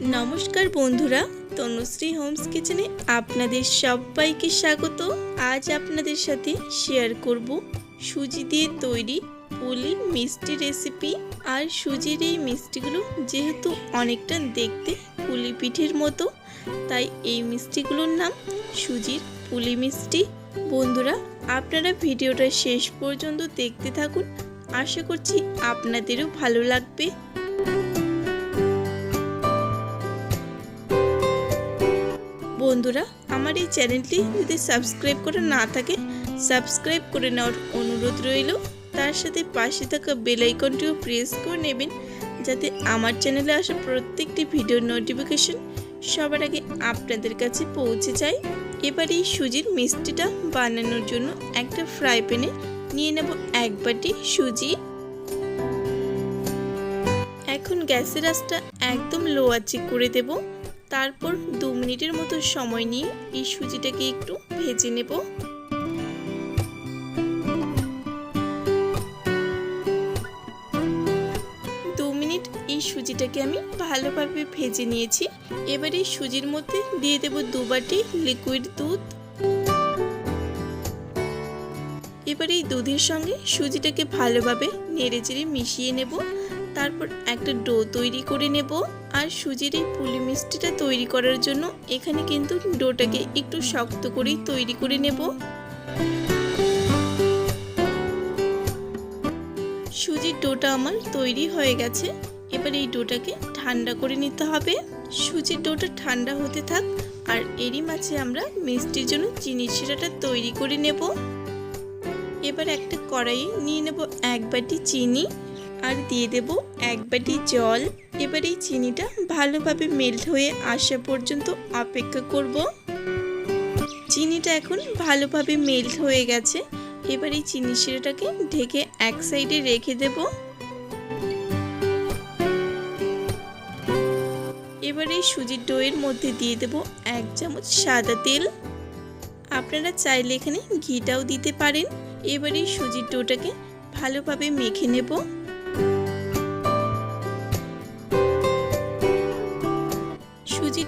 নমস্কার বন্ধুরা, তনুশ্রী হোমস কিচেনে আপনাদের সবাইকে স্বাগত। আজ আপনাদের সাথে শেয়ার করব সুজি দিয়ে তৈরি পুলি মিষ্টি রেসিপি। আর সুজির এই মিষ্টিগুলো যেহেতু অনেকটা দেখতে পুলি পিঠের মতো, তাই এই মিষ্টিগুলোর নাম সুজির পুলি মিষ্টি। বন্ধুরা, আপনারা ভিডিওটা শেষ পর্যন্ত দেখতে থাকুন। আশা করছি আপনাদেরও ভালো লাগবে। বন্ধুরা, আমার এই চ্যানেলটি যদি সাবস্ক্রাইব করা না থাকে, সাবস্ক্রাইব করে নেওয়ার অনুরোধ রইল। তার সাথে পাশে থাকা বেল আইকনটিও প্রেস করে নেবেন, যাতে আমার চ্যানেলে আসা প্রত্যেকটি ভিডিওর নোটিফিকেশন সবার আগে আপনাদের কাছে পৌঁছে যায়। এবার এই সুজির মিষ্টিটা বানানোর জন্য একটা ফ্রাই প্যানে নিয়ে নেব এক বাটি সুজি। এখন গ্যাসের আঁচটা একদম লো আঁচে করে দেব। তারপর দু মিনিটের মতো সময় নিয়ে এই সুজিটাকে একটু ভেজে নেব। দু মিনিট এই সুজিটাকে আমি ভালোভাবে ভেজে নিয়েছি। এবার এই সুজির মধ্যে দিয়ে দেব দু বাটি লিকুইড দুধ। এবার এই দুধের সঙ্গে সুজিটাকে ভালোভাবে নেড়ে চেড়ে মিশিয়ে নেব। তারপর একটা ডো তৈরি করে নেব আর সুজির এই পুলি মিষ্টিটা তৈরি করার জন্য এখানে কিন্তু ডোটাকে একটু শক্ত করেই তৈরি করে নেব। সুজির ডোটা আমার তৈরি হয়ে গেছে। এবার এই ডোটাকে ঠান্ডা করে নিতে হবে। সুজির ডোটা ঠান্ডা হতে থাক আর এরই মাঝে আমরা মিষ্টির জন্য চিনি শিরাটা তৈরি করে নেব। এবার একটা কড়াইয়ে নিয়ে নেব এক বাটি চিনি। আর দিয়ে দেব এক বাটি জল। এবার এই চিনিটা ভালোভাবে মেল্ট হয়ে আসা পর্যন্ত অপেক্ষা করব। চিনিটা এখন ভালোভাবে মেল্ট হয়ে গেছে। এবার এই চিনি শিরাটাকে ঢেকে এক সাইডে রেখে দেব। এবার এই সুজির ডোয়ের মধ্যে দিয়ে দেব এক চামচ সাদা তেল। আপনারা চাইলে এখানে ঘিটাও দিতে পারেন। এবার এই সুজির ডোটাকে ভালোভাবে মেখে নেব।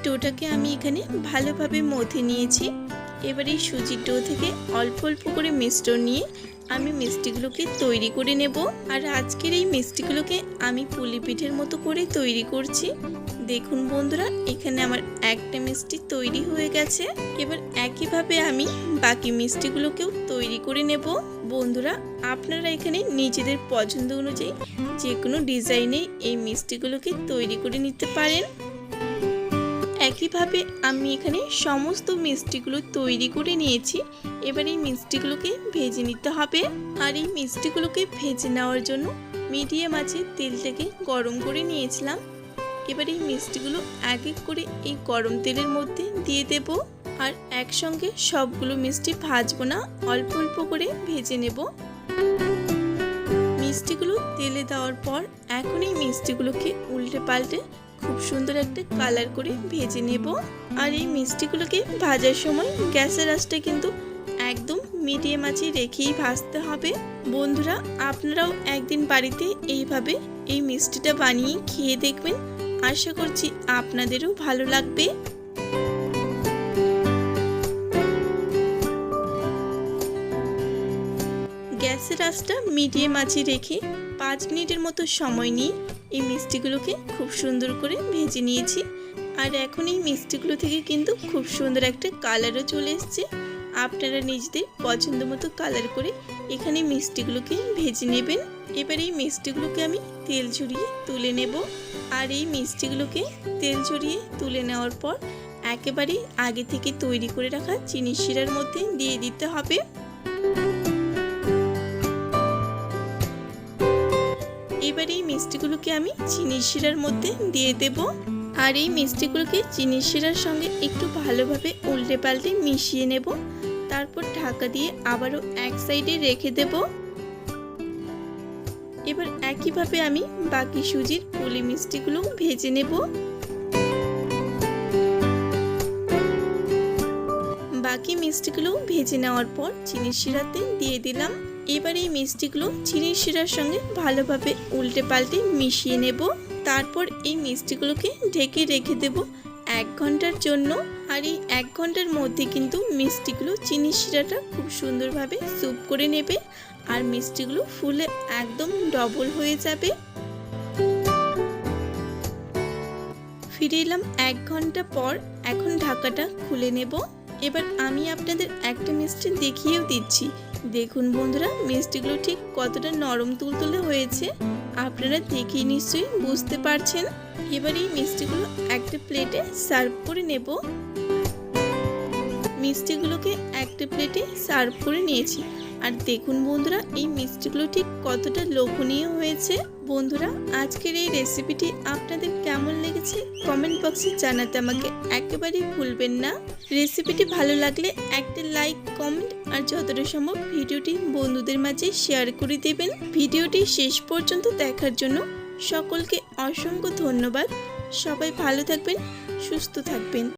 ডোটাকে আমি এখানে ভালোভাবে মথে নিয়েছি। এবার এই সুজির ডো থেকে অল্প অল্প করে মিষ্টন নিয়ে আমি মিষ্টিগুলোকে তৈরি করে নেব। আর আজকের এই মিষ্টিগুলোকে আমি পুলি পিঠের মতো করে তৈরি করছি। দেখুন বন্ধুরা, এখানে আমার একটা মিষ্টি তৈরি হয়ে গেছে। এবার একইভাবে আমি বাকি মিষ্টিগুলোকেও তৈরি করে নেব। বন্ধুরা, আপনারা এখানে নিজেদের পছন্দ অনুযায়ী যে কোনো ডিজাইনে এই মিষ্টিগুলোকে তৈরি করে নিতে পারেন। একইভাবে আমি এখানে সমস্ত মিষ্টিগুলো তৈরি করে নিয়েছি। এবার এই মিষ্টিগুলোকে ভেজে নিতে হবে। আর এই মিষ্টিগুলোকে ভেজে নেওয়ার জন্য মিডিয়াম আছে তেলটাকে গরম করে নিয়েছিলাম। এবার এই মিষ্টিগুলো এক এক করে এই গরম তেলের মধ্যে দিয়ে দেব। আর একসঙ্গে সবগুলো মিষ্টি ভাজবো না, অল্প অল্প করে ভেজে নেব। মিষ্টিগুলো তেলে দেওয়ার পর এখন এই মিষ্টিগুলোকে উল্টে পাল্টে খুব সুন্দর একটা কালার করে ভেজে নেব। আর এই মিষ্টিগুলোকে ভাজার সময় গ্যাসের আঁচটা কিন্তু একদম মিডিয়াম আঁচে রেখেই ভাজতে হবে। বন্ধুরা, আপনারাও একদিন বাড়িতে এইভাবে এই মিষ্টিটা বানিয়ে খেয়ে দেখবেন। আশা করছি আপনাদেরও ভালো লাগবে। গ্যাসের আঁচটা মিডিয়াম আঁচে রেখে পাঁচ মিনিটের মতো সময় নিয়ে এই মিষ্টিগুলোকে খুব সুন্দর করে ভেজে নিয়েছি। আর এখন এই মিষ্টিগুলো থেকে কিন্তু খুব সুন্দর একটা কালারও চলে এসছে। আপনারা নিজেদের পছন্দ মতো কালার করে এখানে মিষ্টিগুলোকে ভেজে নেবেন। এবার এই মিষ্টিগুলোকে আমি তেল ঝরিয়ে তুলে নেব। আর এই মিষ্টিগুলোকে তেল ঝরিয়ে তুলে নেওয়ার পর একেবারেই আগে থেকে তৈরি করে রাখা চিনি শিরার মধ্যে দিয়ে দিতে হবে। এবার এই মিষ্টিগুলোকে আমি চিনি শিরার মধ্যে দিয়ে দেব। আর এই মিষ্টিগুলোকে চিনি শিরার সঙ্গে একটু ভালোভাবে উল্টে পাল্টে মিশিয়ে নেব। তারপর ঢাকা দিয়ে আবারও এক সাইডে রেখে দেব। এবার একইভাবে আমি বাকি সুজির পুলি মিষ্টিগুলো ভেজে নেব। বাকি মিষ্টিগুলো ভেজে নেওয়ার পর চিনি শিরাতে দিয়ে দিলাম। এবার এই মিষ্টিগুলো চিনির শিরার সঙ্গে ভালোভাবে উল্টে পাল্টে মিশিয়ে নেব। তারপর এই মিষ্টিগুলোকে ঢেকে রেখে দেব এক ঘণ্টার জন্য। আর এই এক ঘণ্টার মধ্যে কিন্তু মিষ্টিগুলো চিনির শিরাটা খুব সুন্দরভাবে স্যুপ করে নেবে আর মিষ্টিগুলো ফুলে একদম ডবল হয়ে যাবে। ফিরে এলাম এক ঘণ্টা পর। এখন ঢাকাটা খুলে নেব। এবার আমি আপনাদের একটা মিষ্টি দেখিয়েও দিচ্ছি। দেখুন বন্ধুরা, মিষ্টিগুলো ঠিক কতটা নরম তুলতুলে হয়েছে, আপনারা দেখেই নিশ্চয়ই বুঝতে পারছেন। এবার এই মিষ্টিগুলো একটা প্লেটে সার্ভ করে নেব। মিষ্টিগুলোকে একটা প্লেটে সার্ভ করে নিয়েছি। আর দেখুন বন্ধুরা, এই মিষ্টিগুলো ঠিক কতটা লোভনীয় হয়েছে। বন্ধুরা, আজকের এই রেসিপিটি আপনাদের কেমন লেগেছে কমেন্ট বক্সে জানাতে আমাকে একেবারেই ভুলবেন না। রেসিপিটি ভালো লাগলে একটা লাইক কমেন্ট আর যতটা সম্ভব ভিডিওটি বন্ধুদের মাঝে শেয়ার করে দেবেন। ভিডিওটি শেষ পর্যন্ত দেখার জন্য সকলকে অসংখ্য ধন্যবাদ। সবাই ভালো থাকবেন, সুস্থ থাকবেন।